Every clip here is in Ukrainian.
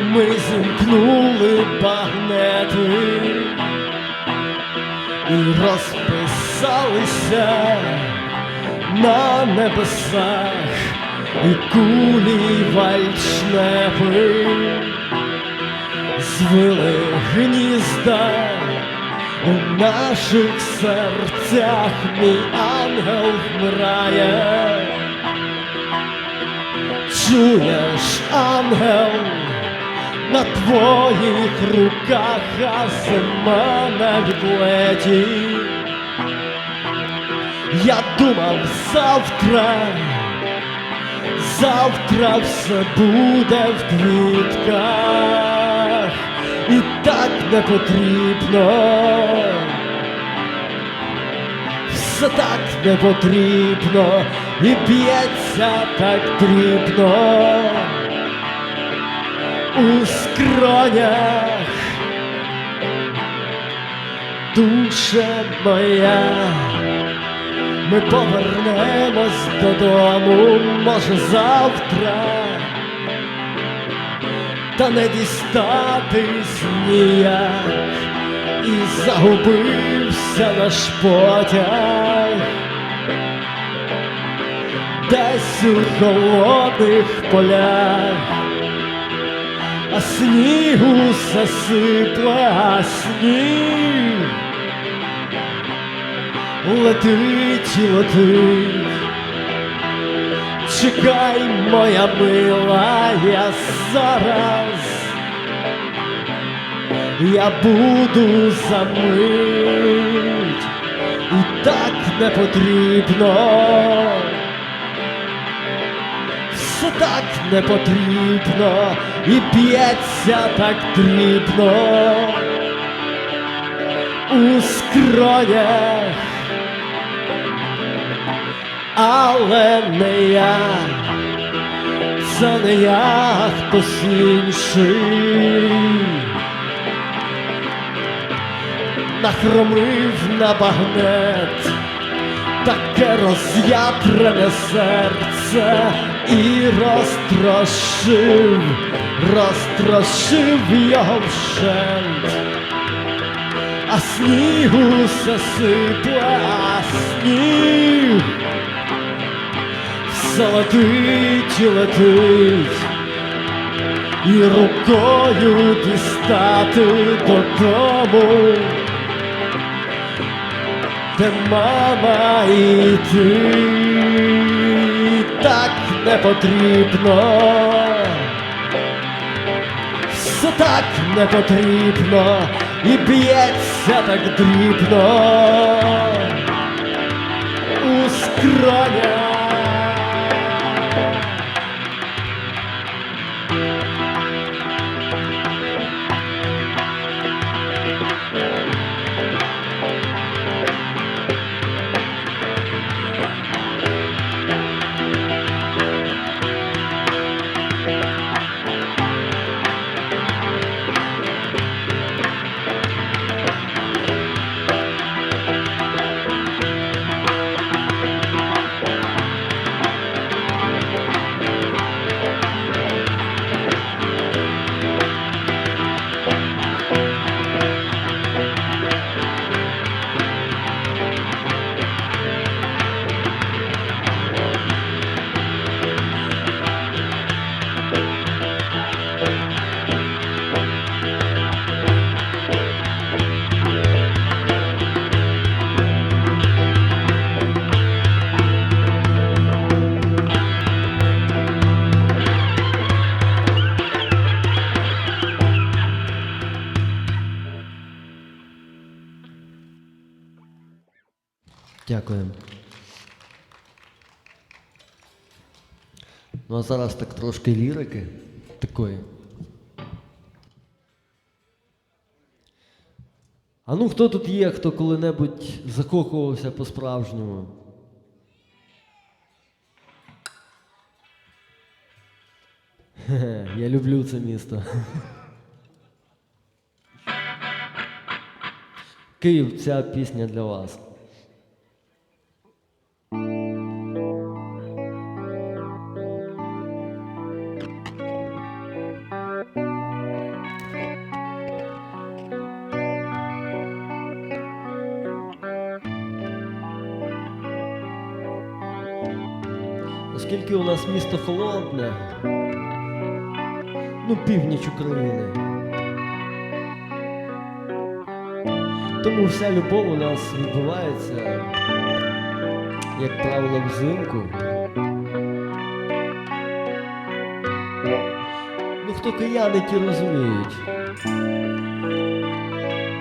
ми зімкнули багнети і розписалися на небесах і кулі й вальшнепи звили гнізда у наших серцях мій ангел вмирає. Чуєш, ангел, на твоїх руках а зима на відлеті. Я думав завтра, завтра все буде в квітках, і так не потрібно. Все так не потрібно і б'ється так дрібно у скронях, душе моя, ми повернемось додому, може завтра, та не дістатись ніяк і загубився наш потяг. Десь у холодних полях, а снігу засипле, а сніг. Летить летить. Чекай, моя мила, я зараз. Я буду за мить, і так не потрібно, так не потрібно, і б'ється так дрібно. У скронях, але не я, це не я, хтось інший. нахромив на багнет, таке роз'ятрене серце і розтрошив, розтрошив його вщент, а снігу все сипле, а сніг все летить і летить. І рукою дістати додому, де мама і ти не потрібно, все так не потрібно і б'ється так дрібно у скронях. Ну а зараз так трошки лірики такої. А ну хто тут є, хто коли-небудь закохувався по-справжньому? Я люблю це місто. Київ, ця пісня для вас. Оскільки у нас місто холодне, ну північ України. Тому вся любов у нас відбувається, як правило, взимку. Ну, хто кияни ті розуміють.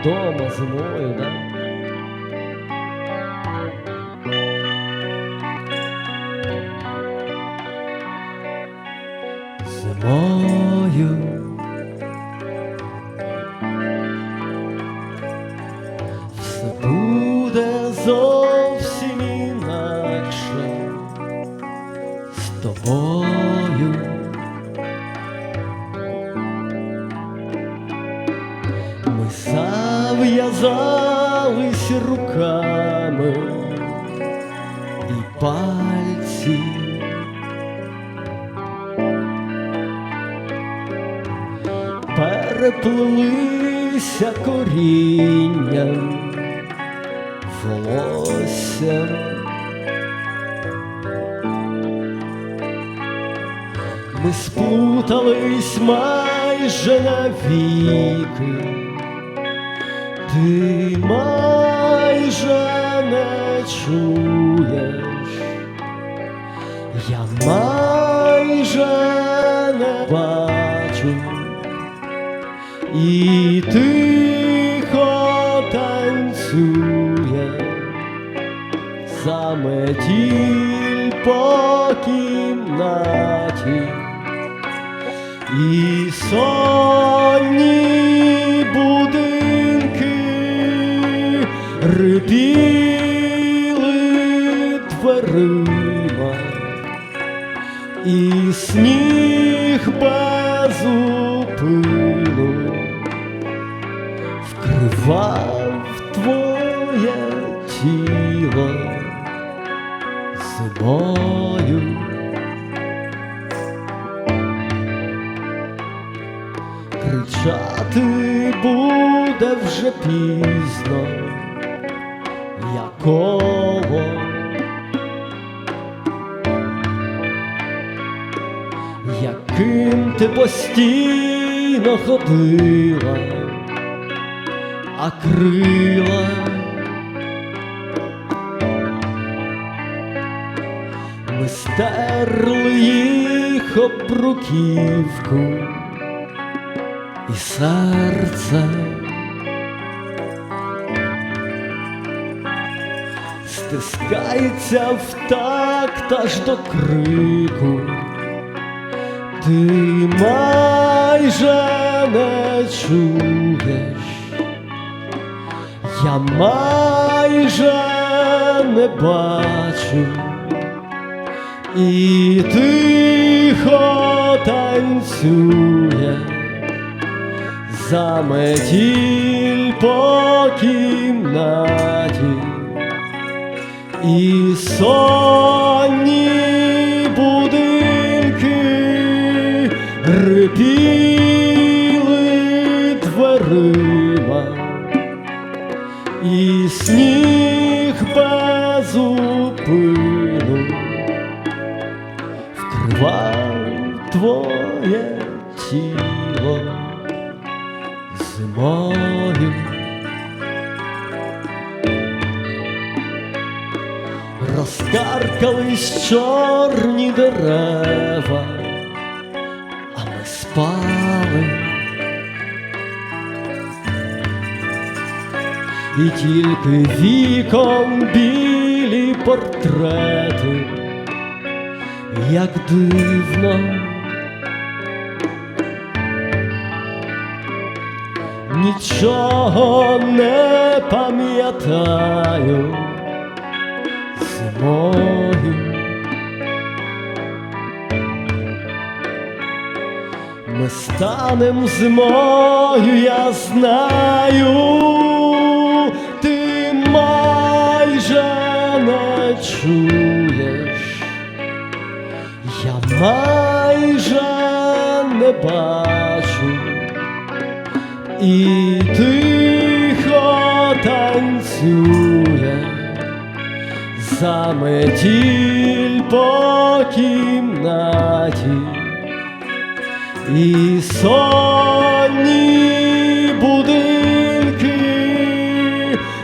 Дома, зимою, да? Зимою все буде зовсім інакше з тобою. Ми зав'язались руками і пальці. Переплилися корінням волосся. Ми сплутались майже навіки. Ти майже не чуєш, я майже не бачу, і тихо танцює заметіль по кімнаті. І сонні будинки рипіли дверима, і сніг вкривав твоє тіло зимою. Кричати буде вже пізно, якого яким ти постійно ходила, а крила ми стерли їх об і серце. Стискається в такт аж до крику. Ти майже не чуєш, я майже не бачу, і тихо танцює заметіль по кімнаті, і сонні сніг безупину вкривав твоє тіло зимою. Розкаркались чорні дерева, а ми спали. І тільки віком білі портрети, як дивно. Нічого не пам'ятаю зимою. Ми станем зимою, я знаю, чуєш, я майже не бачу, і тихо танцює заметіль по кімнаті, і сонні будинки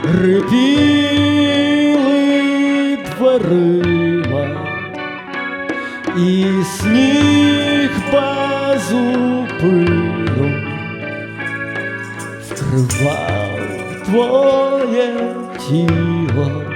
рипіли і сніг пазупину упину вкривав твоє тіло.